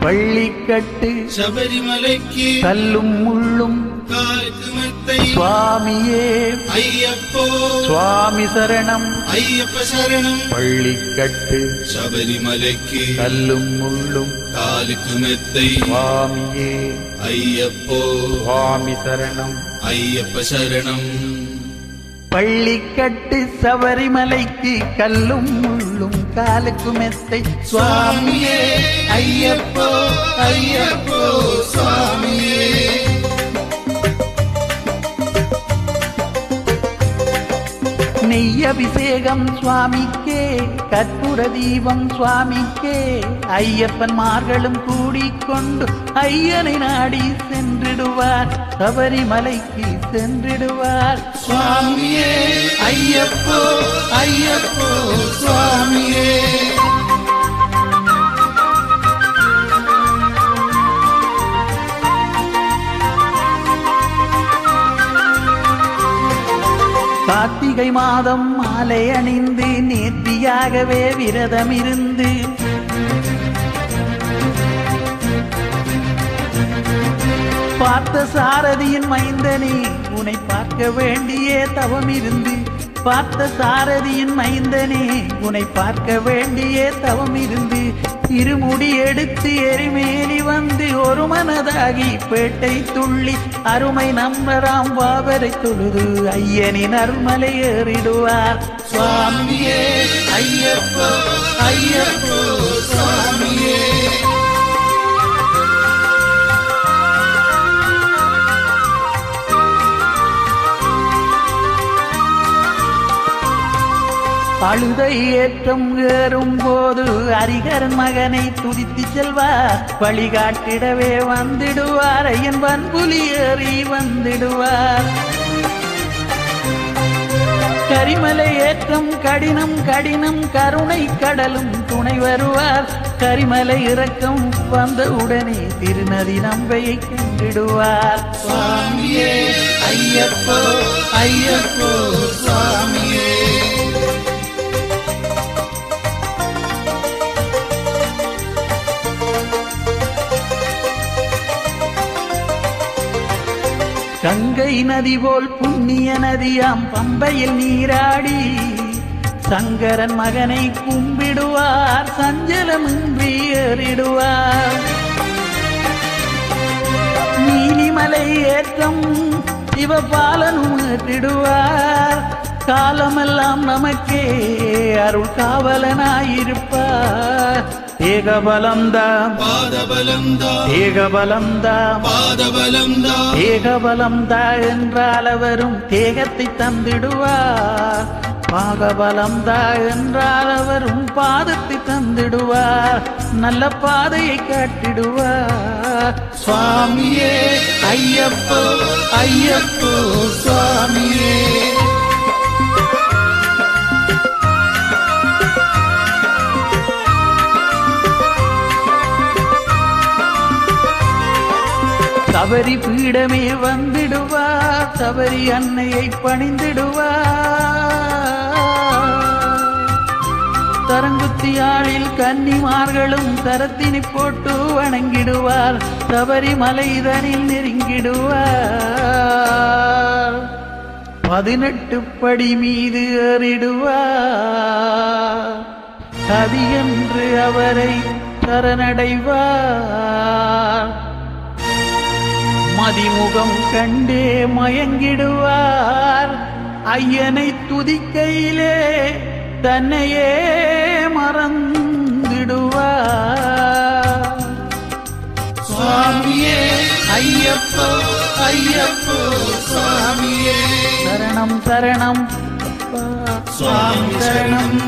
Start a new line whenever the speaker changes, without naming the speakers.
பள்ளிக்கட்டு
சபரிமலைக்கு
கல்லும் முள்ளும் சுவாமியே.
ஐயப்போ.
சுவாமி சரணம்.
ஐயப்ப சரணம்.
பள்ளிக்கட்டு
சபரிமலைக்கு
கல்லும் முள்ளும்
காலுக்கு மெத்தை
சுவாமியே.
ஐயப்போ.
சுவாமி சரணம்.
ஐயப்ப சரணம்.
பள்ளிக்கட்டு சபரிமலைக்கு கல்லும் முள்ளும் காலுக்கு மெத்தை.
சுவாமியே ஐயப்போ ஐயப்போ சுவாமியே.
நெய் அபிஷேகம் சுவாமிக்கே கற்பூர தீபம் சுவாமிக்கே. ஐயப்பன்மார்களும் கூடிக்கொண்டு ஐயனை நாடி சென்றிடுவார். சபரிமலைக்கு சென்றிடுவார்.
சுவாமியே. ஐயப்போ ஐயப்போ சுவாமியே.
கார்த்திகை மாதம் மாலை அணிந்து நேர்த்தியாகவே விரதம் இருந்து பார்த்த சாரதியின் மைந்தனே உன்னை பார்க்க வேண்டிய தவம் இருந்து பார்த்த சாரதியின் மைந்தனே உன்னை பார்க்க வேண்டிய தவம் இருந்து இருமுடி எடுத்து எரிமேலி வந்து ஒரு மனதாகி பேட்டை துள்ளி அருமை நம்பராம் பாபரை தொழுது ஐயனின் அருமலை ஏறிடுவார்.
சுவாமியே ஐயப்போ ஐயப்போ சுவாமியே.
அழுதை ஏற்றம் ஏறும் போது அரிகரன் மகனை துதித்து செல்வார். வழிகாட்டிடவே வந்திடுவார். என் வன்புலி ஏறி வந்திடுவார். கரிமலை ஏற்றம் கடினம் கடினம் கருணை கடலும் துணை வருவார். கரிமலை இறக்கம் வந்த உடனே திருநதி நம்பையை கண்டிடுவார்.
சுவாமியே ஐயப்போ ஐயப்போ சுவாமியே.
கங்கை நதி போல் புண்ணிய நதியாம் பம்பையில் நீராடி சங்கரன் மகனை கும்பிடுவார் சஞ்சலமின்றி ஏறிடுவார் நீலிமலை ஏற்றம் சிவபாலனும் ஏற்றிடுவார். காலமெல்லாம் நமக்கே அருள் காவலனாயிருப்பார். ஏகபலம்தாம்
பாதபலம்தா
ஏகபலம்தாம்
பாதபலம்தா
ஏகபலம்தா என்றால் அவரும் தேகத்தை தந்திடுவார் பாகபலம்தா என்றால் அவரும் பாதத்தை தந்திடுவார் நல்ல பாதையை காட்டிடுவார்
சுவாமியே ஐயப்போ ஐயப்போ சுவாமியே.
தவறி பீடமே வந்திடுவா தவறி அன்னையை பணிந்திடுவா. தரங்குத்தியாளில் கன்னிமார்களும் கரத்தினை போட்டு வணங்கிடுவார் தவறி மலைதனில் நெருங்கிடுவார். பதினெட்டு படி மீது ஏறிடுவார் அது என்று அவரை சரணடைவார் மதிமுகம் கண்டே மயங்கிடுவார். ஐயனை துதிக்கையிலே தன்னையே மறந்திடுவார்.
சுவாமியே. ஐயப்போ ஐயப்போ சுவாமியே.
சரணம் சரணம்.
சுவாமி சரணம்.